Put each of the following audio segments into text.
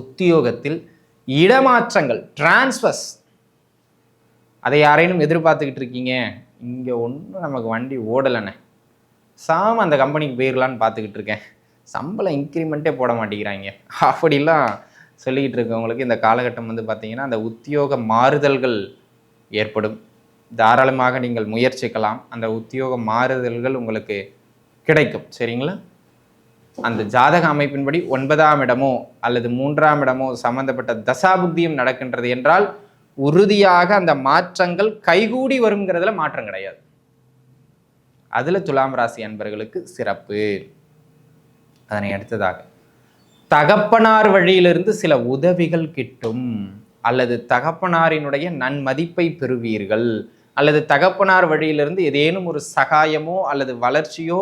உத்தியோகத்தில் இடமாற்றங்கள் டிரான்ஸ்ஃபர்ஸ் அதை யாரேனும் எதிர்பார்த்துக்கிட்டு இருக்கீங்க? இங்கே ஒன்றும் நமக்கு வண்டி ஓடலைண்ணே. சாம அந்த கம்பெனிக்கு போயிடலான்னு பார்த்துக்கிட்டு இருக்கேன். சம்பளம் இன்க்ரிமெண்ட்டே போட மாட்டேங்கிறாங்க. அப்படிலாம் சொல்லிக்கிட்டு இருக்கவங்களுக்கு இந்த காலகட்டம் வந்து பார்த்தீங்கன்னா அந்த உத்தியோக மாறுதல்கள் ஏற்படும். தாராளமாக நீங்கள் முயற்சிக்கலாம். அந்த உத்தியோக மாறுதல்கள் உங்களுக்கு கிடைக்கும். சரிங்களா? அந்த ஜாதக அமைப்பின்படி ஒன்பதாம் இடமோ அல்லது மூன்றாம் இடமோ சம்பந்தப்பட்ட தசாபுக்தியும் நடக்கின்றது என்றால் உறுதியாக அந்த மாற்றங்கள் கைகூடி வருங்கிறதுல மாற்றம் கிடையாது. அதுல துலாம் ராசி அன்பர்களுக்கு சிறப்பு. அதனை அடுத்ததாக தகப்பனார் வழியிலிருந்து சில உதவிகள் கிட்டும் அல்லது தகப்பனாரினுடைய நன்மதிப்பை பெறுவீர்கள் அல்லது தகப்பனார் வழியிலிருந்து ஏதேனும் ஒரு சகாயமோ அல்லது வளர்ச்சியோ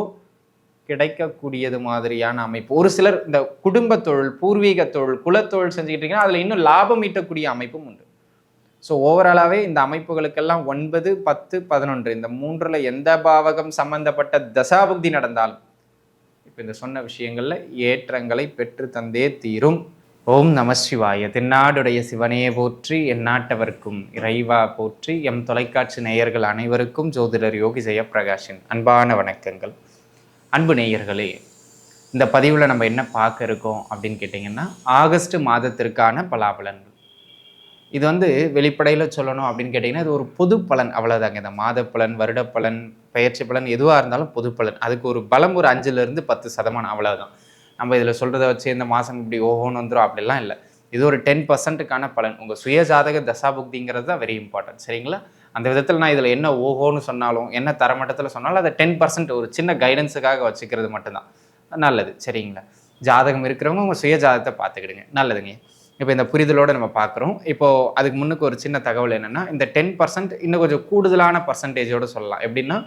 கிடைக்கக்கூடியது மாதிரியான அமைப்பு. ஒரு சிலர் இந்த குடும்ப தொழில் பூர்வீக தொழில் குலத்தொழில் செஞ்சுக்கிட்டு இருக்கீங்கன்னா அதில் இன்னும் லாபம் ஈட்டக்கூடிய அமைப்பும் உண்டு. ஸோ ஓவராலாகவே இந்த அமைப்புகளுக்கெல்லாம் ஒன்பது பத்து பதினொன்று இந்த மூன்றில் எந்த பாவகம் சம்பந்தப்பட்ட தசாபுக்தி நடந்தாலும் இப்போ இந்த சொன்ன விஷயங்களில் ஏற்றங்களை பெற்று தந்தே தீரும். ஓம் நம சிவாய. தென்னாடுடைய சிவனையே போற்றி எந்நாட்டவர்க்கும் இறைவா போற்றி எம் தொலைக்காட்சி நேயர்கள் அனைவருக்கும் ஜோதிடர் யோகி ஜெயப்பிரகாஷின் அன்பான வணக்கங்கள். அன்பு நேயர்களே இந்த பதிவில் நம்ம என்ன பார்க்க இருக்கோம் அப்படின்னு கேட்டிங்கன்னா ஆகஸ்ட் மாதத்திற்கான பலாபலன்கள். இது வந்து வெளிப்படையில் சொல்லணும் அப்படின்னு கேட்டிங்கன்னா இது ஒரு பொது பலன் அவ்வளோதாங்க இந்த மாத பலன் வருட பலன் பயிற்சி பலன் எதுவாக இருந்தாலும் பொது பலன். அதுக்கு ஒரு பலம் ஒரு அஞ்சுலேருந்து பத்து சதமானம் அவ்வளோதான் நம்ம இதில் சொல்கிறத வச்சு இந்த மாதம் இப்படி ஓஹோன்னு வந்துடும் அப்படிலாம் இல்லை. இது ஒரு டென் பர்சன்ட்டுக்கான பலன். உங்கள் சுய ஜாதக தசாபுக்திங்கிறது தான் வெரி இம்பார்ட்டன்ட் சரிங்களா? அந்த விதத்தில் நான் இதில் என்ன ஓஹோன்னு சொன்னாலும் என்ன தரமட்டத்தில் சொன்னாலும் அதை டென் பர்சன்ட் ஒரு சின்ன கைடன்ஸுக்காக வச்சுக்கிறது மட்டும்தான். நல்லது. சரிங்களா? ஜாதகம் இருக்கிறவங்க உங்கள் சுய ஜாதகத்தை பார்த்துக்கிடுங்க. நல்லதுங்க. இப்போ இந்த புரிதலோடு நம்ம பார்க்குறோம். இப்போது அதுக்கு முன்னுக்கு ஒரு சின்ன தகவல் என்னென்னா இந்த டென் பர்சன்ட் இன்னும் கொஞ்சம் கூடுதலான பர்சன்டேஜோடு சொல்லலாம். எப்படின்னா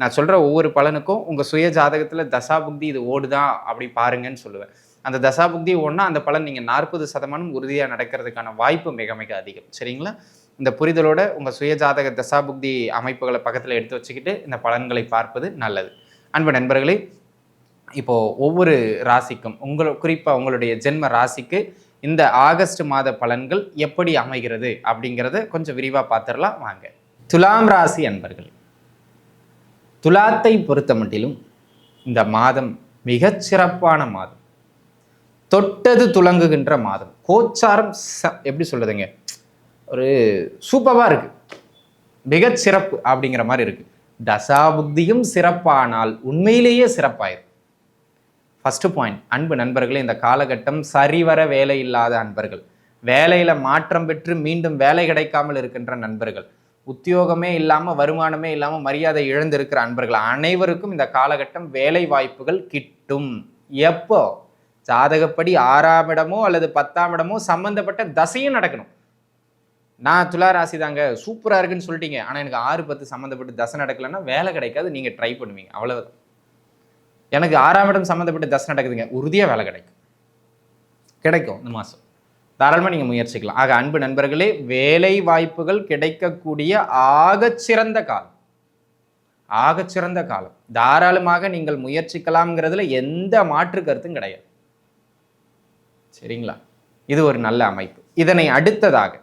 நான் சொல்கிற ஒவ்வொரு பலனுக்கும் உங்கள் சுய ஜாதகத்தில் தசாபுக்தி இது ஓடுதா? அப்படி பாருங்கன்னு சொல்லுவேன். அந்த தசாபுக்தி ஓடுனா அந்த பலன் நீங்கள் நாற்பது சதமானம் உறுதியாக நடக்கிறதுக்கான வாய்ப்பு மிக மிக அதிகம். சரிங்களா? இந்த புரிதலோட உங்கள் சுய ஜாதக தசாபுக்தி அமைப்புகளை பக்கத்தில் எடுத்து வச்சுக்கிட்டு இந்த பலன்களை பார்ப்பது நல்லது. அன்பு நண்பர்களே இப்போது ஒவ்வொரு ராசிக்கும் உங்கள் குறிப்பாக உங்களுடைய ஜென்ம ராசிக்கு இந்த ஆகஸ்ட் மாத பலன்கள் எப்படி அமைகிறது அப்படிங்கிறத கொஞ்சம் விரிவாக பார்த்துடலாம் வாங்க. துலாம் ராசி அன்பர்கள் துலாத்தை பொறுத்த மட்டிலும் இந்த மாதம் மிகச் சிறப்பான மாதம். தொட்டது துலங்குகின்ற மாதம். கோச்சாரம் ச- எப்படி சொல்லுதுங்க ஒரு சூப்பராக இருக்குது மிகச் சிறப்பு அப்படிங்கிற மாதிரி இருக்கு. தசாபுக்தியும் சிறப்பானால் உண்மையிலேயே சிறப்பாயிரும். ஃபஸ்ட்டு பாயிண்ட் அன்பு நண்பர்களே இந்த காலகட்டம் சரிவர வேலை இல்லாத அன்பர்கள். வேலையில் மாற்றம் பெற்று மீண்டும் வேலை கிடைக்காமல் இருக்கின்ற நண்பர்கள். உத்தியோகமே இல்லாமல் வருமானமே இல்லாமல் மரியாதை இழந்திருக்கிற அன்பர்கள். அனைவருக்கும் இந்த காலகட்டம் வேலை வாய்ப்புகள் கிட்டும். எப்போ? ஜாதகப்படி ஆறாம் இடமோ அல்லது பத்தாம் இடமோ சம்பந்தப்பட்ட தசையும் நடக்கணும். நான் துலா ராசி தாங்க. சூப்பராக இருக்குன்னு சொல்லிட்டீங்க. ஆனால் எனக்கு ஆறு பத்து சம்மந்தப்பட்டு தசை நடக்கலைன்னா வேலை கிடைக்காது. நீங்கள் ட்ரை பண்ணுவீங்க. அவ்வளோதான் எனக்கு ஆறாம் இடம் சம்மந்தப்பட்ட தசை நடக்குதுங்க. உறுதியாக வேலை கிடைக்கும். கிடைக்கும். இந்த மாதம் தாராளமாக நீங்கள் முயற்சிக்கலாம். ஆக அன்பு நண்பர்களே வேலை வாய்ப்புகள் கிடைக்கக்கூடிய ஆகச்சிறந்த காலம். ஆகச்சிறந்த காலம். தாராளமாக நீங்கள் முயற்சிக்கலாம்ங்கிறதுல எந்த மாற்று கருத்தும் கிடையாது. சரிங்களா? இது ஒரு நல்ல அமைப்பு. இதனை அடுத்ததாக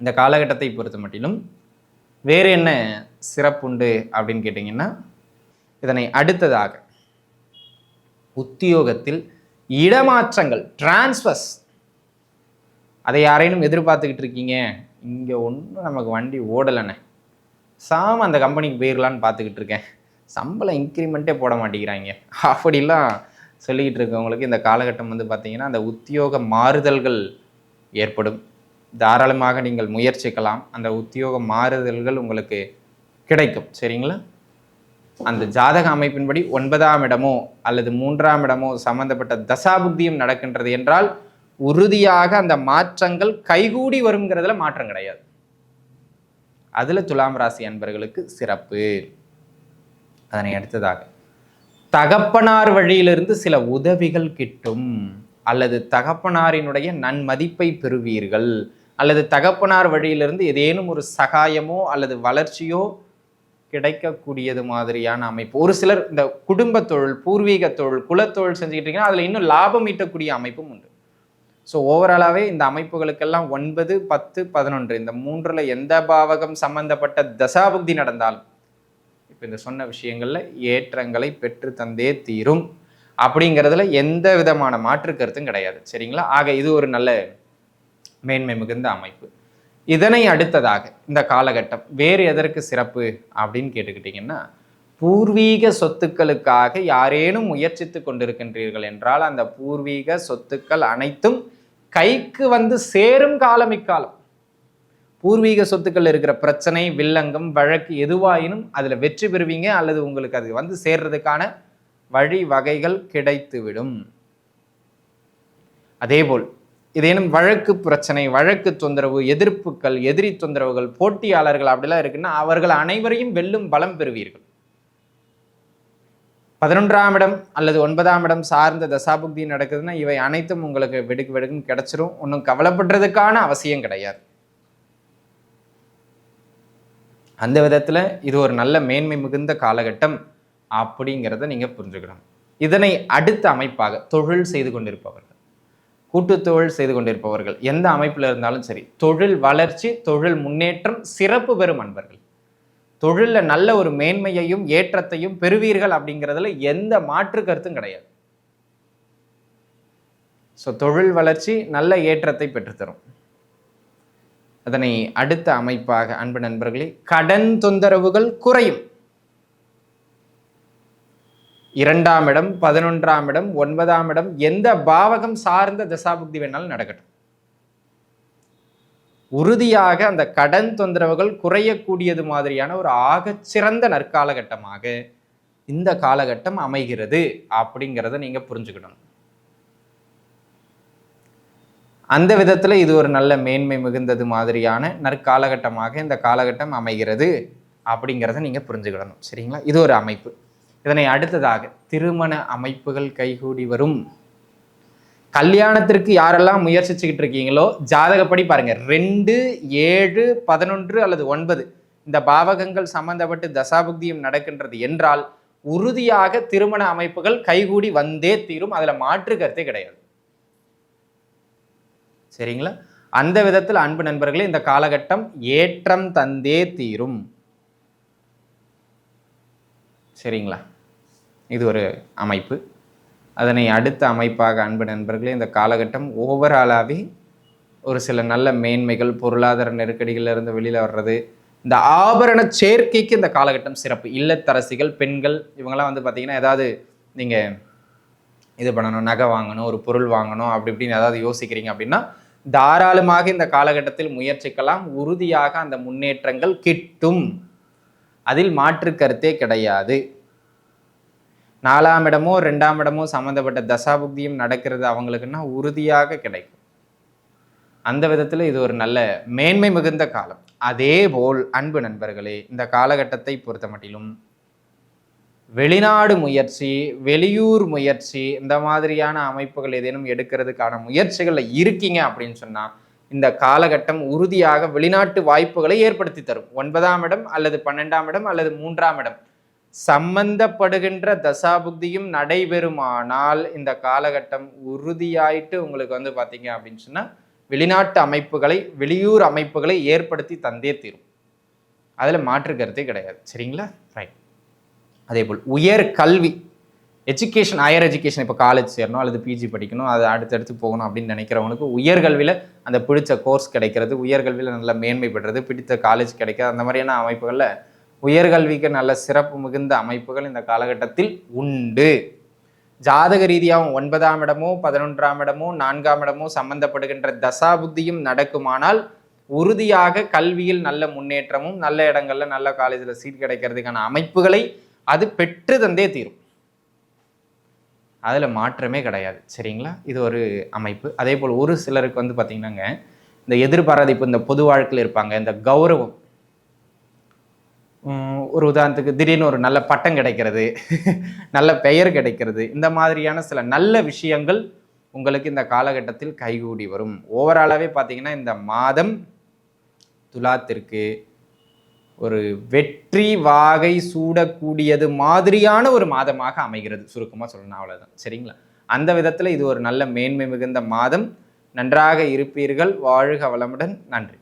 இந்த காலகட்டத்தை பொறுத்த மட்டிலும் வேறு என்ன சிறப்புண்டு அப்படின்னு கேட்டிங்கன்னா இதனை அடுத்ததாக உத்தியோகத்தில் இடமாற்றங்கள் டிரான்ஸ்ஃபர்ஸ் அதை யாரேனும் எதிர்பார்த்துக்கிட்டு இருக்கீங்க? இங்கே ஒன்றும் நமக்கு வண்டி ஓடலைண்ணே. சாம அந்த கம்பெனிக்கு போயிடலான்னு பார்த்துக்கிட்டு இருக்கேன். சம்பளம் இன்க்ரிமெண்ட்டே போட மாட்டேங்கிறாங்க. அப்படிலாம் சொல்லிக்கிட்டு இருக்கவங்களுக்கு இந்த காலகட்டம் வந்து பார்த்திங்கன்னா அந்த உத்தியோக மாறுதல்கள் ஏற்படும். தாராளமாக நீங்கள் முயற்சிக்கலாம். அந்த உத்தியோக மாறுதல்கள் உங்களுக்கு கிடைக்கும். சரிங்களா? அந்த ஜாதக அமைப்பின்படி ஒன்பதாம் இடமோ அல்லது மூன்றாம் இடமோ சம்பந்தப்பட்ட தசாபுக்தியும் நடக்கின்றது என்றால் உறுதியாக அந்த மாற்றங்கள் கைகூடி வருங்கிறதுல மாற்றம் கிடையாது. அதுல துலாம் ராசி அன்பர்களுக்கு சிறப்பு. அதனை அடுத்ததாக தகப்பனார் வழியிலிருந்து சில உதவிகள் கிட்டும். அல்லது தகப்பனாரினுடைய நன்மதிப்பை பெறுவீர்கள். அல்லது தகப்பனார் வழியிலிருந்து ஏதேனும் ஒரு சகாயமோ அல்லது வளர்ச்சியோ கிடைக்கக்கூடியது மாதிரியான அமைப்பு. ஒரு சிலர் இந்த குடும்ப தொழில் பூர்வீக தொழில் குலத்தொழில் செஞ்சுக்கிட்டு அதில் இன்னும் லாபம் ஈட்டக்கூடிய அமைப்பும் உண்டு. ஸோ ஓவராலாகவே இந்த அமைப்புகளுக்கெல்லாம் ஒன்பது பத்து பதினொன்று இந்த மூன்றில் எந்த பாவகம் சம்பந்தப்பட்ட தசாபுக்தி நடந்தாலும் இப்போ இந்த சொன்ன விஷயங்களில் ஏற்றங்களை பெற்று தந்தே தீரும். அப்படிங்கிறதுல எந்த விதமான மாற்று கருத்தும் கிடையாது. சரிங்களா? ஆக இது ஒரு நல்ல மேன்மை மிகுந்த அமைப்பு. இதனை அடுத்ததாக இந்த காலகட்டம் வேறு எதற்கு சிறப்பு அப்படின்னு கேட்டுக்கிட்டிங்கன்னா பூர்வீக சொத்துக்களுக்காக யாரேனும் முயற்சித்து கொண்டிருக்கின்றீர்கள் என்றால் அந்த பூர்வீக சொத்துக்கள் அனைத்தும் கைக்கு வந்து சேரும் காலம் இக்காலம். பூர்வீக சொத்துக்கள் இருக்கிற பிரச்சனை வில்லங்கம் வழக்கு எதுவாயினும் அதில் வெற்றி பெறுவீங்க அல்லது உங்களுக்கு அது வந்து சேர்றதுக்கான வழி வகைகள் கிடைத்துவிடும். அதேபோல் இதேனும் வழக்கு பிரச்சனை வழக்கு தொந்தரவு எதிர்ப்புகள் எதிரி தொந்தரவுகள் போட்டியாளர்கள் அப்படிலாம் இருக்குன்னா அவர்கள் அனைவரையும் வெல்லும் பலம் பெறுவீர்கள். பதினொன்றாம் இடம் அல்லது ஒன்பதாம் இடம் சார்ந்த தசாபுக்தி நடக்குதுன்னா இவை அனைத்தும் உங்களுக்கு வெடுக்கு வெடுக்குன்னு கிடைச்சிரும். ஒன்றும் கவலைப்படுறதுக்கான அவசியம் கிடையாது. அந்த விதத்தில் இது ஒரு நல்ல மேன்மை மிகுந்த காலகட்டம். அப்படிங்கிறத நீங்கள் புரிஞ்சுக்கணும். இதனை அடுத்த அமைப்பாக தொழில் செய்து கொண்டிருப்பவர்கள். கூட்டு தொழில் செய்து கொண்டிருப்பவர்கள். எந்த அமைப்பில் இருந்தாலும் சரி தொழில் வளர்ச்சி தொழில் முன்னேற்றம் சிறப்பு பெறும் அன்பர்கள். தொழிலில் நல்ல ஒரு மேன்மையையும் ஏற்றத்தையும் பெறுவீர்கள் அப்படிங்கிறதுல எந்த மாற்று கருத்தும் கிடையாது. ஸோ தொழில் வளர்ச்சி நல்ல ஏற்றத்தை பெற்றுத்தரும். அதனை அடுத்த அமைப்பாக அன்பு நண்பர்களே கடன் தொந்தரவுகள் குறையும். இரண்டாம் இடம் பதினொன்றாம் இடம் ஒன்பதாம் இடம் எந்த பாவகம் சார்ந்த தசாபுக்தி வேணாலும் நடக்கட்டும். உறுதியாக அந்த கடன் தொந்தரவுகள் குறையக்கூடியது மாதிரியான ஒரு ஆகச்சிறந்த நற்காலகட்டமாக இந்த காலகட்டம் அமைகிறது அப்படிங்கிறத நீங்க புரிஞ்சுக்கணும். அந்த விதத்தில் இது ஒரு நல்ல மேன்மை மிகுந்தது மாதிரியான நற்காலகட்டமாக இந்த காலகட்டம் அமைகிறது அப்படிங்கிறத நீங்கள் புரிஞ்சுக்கிடணும் சரிங்களா? இது ஒரு அமைப்பு. இதனை அடுத்ததாக திருமண அமைப்புகள் கைகூடி வரும். கல்யாணத்திற்கு யாரெல்லாம் முயற்சிச்சுக்கிட்டு இருக்கீங்களோ ஜாதகப்படி பாருங்க. ரெண்டு ஏழு பதினொன்று அல்லது ஒன்பது. இந்த பாவகங்கள் சம்பந்தப்பட்டு தசாபுக்தியும் நடக்கின்றது என்றால் உறுதியாக திருமண அமைப்புகள் கைகூடி வந்தே தீரும். அதில் மாற்று கருத்தே கிடையாது. சரிங்களா? அந்த விதத்தில் அன்பு நண்பர்களே இந்த காலகட்டம் ஏற்றம் தந்தே தீரும். சரிங்களா? இது ஒரு அமைப்பு. அதனை அடுத்த அமைப்பாக அன்பு நண்பர்களே இந்த காலகட்டம் ஓவராலாகவே ஒரு சில நல்ல மேன்மைகள் பொருளாதார நெருக்கடிகளிலிருந்து வெளியில் வர்றது இந்த ஆபரண சேர்க்கைக்கு இந்த காலகட்டம் சிறப்பு. இல்லத்தரசிகள் பெண்கள் இவங்கெல்லாம் வந்து பார்த்திங்கன்னா ஏதாவது நீங்கள் இது பண்ணணும் நகை வாங்கணும் ஒரு பொருள் வாங்கணும் அப்படி இப்படின்னு ஏதாவது யோசிக்கிறீங்க அப்படின்னா தாராளமாக இந்த காலகட்டத்தில் முயற்சிக்கலாம். உறுதியாக அந்த முன்னேற்றங்கள் கிட்டும். அதில் மாற்று கருத்தே கிடையாது. நாலாம் இடமோ ரெண்டாம் இடமோ சம்மந்தப்பட்ட தசாபுக்தியும் நடக்கிறது அவங்களுக்குன்னா உறுதியாக கிடைக்கும். அந்த விதத்தில் இது ஒரு நல்ல மேன்மை மிகுந்த காலம். அதே போல் அன்பு நண்பர்களே இந்த காலகட்டத்தை பொறுத்த மட்டிலும் வெளிநாடு முயற்சி வெளியூர் முயற்சி இந்த மாதிரியான அமைப்புகள் ஏதேனும் எடுக்கிறதுக்கான முயற்சிகளில் இருக்கீங்க அப்படின்னு சொன்னால் இந்த காலகட்டம் உறுதியாக வெளிநாட்டு வாய்ப்புகளை ஏற்படுத்தி தரும். ஒன்பதாம் இடம் அல்லது பன்னெண்டாம் இடம் அல்லது மூன்றாம் இடம். சம்பந்தப்படுகின்ற தசாபுக்தியும் நடைபெறுமானால் இந்த காலகட்டம் உறுதியாயிட்டு உங்களுக்கு வந்து பார்த்தீங்க அப்படின்னு சொன்னால் வெளிநாட்டு அமைப்புகளை வெளியூர் அமைப்புகளை ஏற்படுத்தி தந்தே தீரும். அதில் மாற்று கருத்தே கிடையாது. சரிங்களா? ரைட் அதே போல் உயர் கல்வி. எஜுகேஷன் ஹையர் எஜுகேஷன் இப்போ காலேஜ் சேரணும் அல்லது பிஜி படிக்கணும் அது அடுத்தடுத்து போகணும் அப்படின்னு நினைக்கிறவங்களுக்கு உயர்கல்வியில் அந்த பிடிச்ச கோர்ஸ் கிடைக்கிறது உயர்கல்வியில் நல்ல மேன்மை பெறுறது பிடித்த காலேஜ் கிடைக்கிறது அந்த மாதிரியான அமைப்புகளில் உயர்கல்விக்கு நல்ல சிறப்பு மிகுந்த அமைப்புகள் இந்த காலகட்டத்தில் உண்டு. ஜாதக ரீதியாகவும் ஒன்பதாம் இடமோ பதினொன்றாம் இடமோ நான்காம் இடமோ சம்பந்தப்படுகின்ற தசாபுத்தியும் நடக்குமானால் உறுதியாக கல்வியில் நல்ல முன்னேற்றமும் நல்ல இடங்கள்ல நல்ல காலேஜில் சீட் கிடைக்கிறதுக்கான அமைப்புகளை அது பெற்று தந்தே தீரும். அதில் மாற்றமே கிடையாது. சரிங்களா? இது ஒரு அமைப்பு. அதே போல் ஒரு சிலருக்கு வந்து பார்த்திங்கன்னாங்க இந்த எதிர்பாராதிப்பு இந்த பொது வாழ்க்கையில் இருப்பாங்க இந்த கௌரவம் ஒரு உதாரணத்துக்கு திடீர்னு ஒரு நல்ல பட்டம் கிடைக்கிறது நல்ல பெயர் கிடைக்கிறது இந்த மாதிரியான சில நல்ல விஷயங்கள் உங்களுக்கு இந்த காலகட்டத்தில் கைகூடி வரும். ஓவராலாகவே பார்த்தீங்கன்னா இந்த மாதம் துலாத்திற்கு ஒரு வெற்றி வாகை சூடக்கூடியது மாதிரியான ஒரு மாதமாக அமைகிறது. சுருக்கமாக சொல்லணும் அவ்வளோதான் சரிங்களா? அந்த விதத்தில் இது ஒரு நல்ல மேன்மை மிகுந்த மாதம். நன்றாக இருப்பீர்கள். வாழ்க வளமுடன். நன்றி.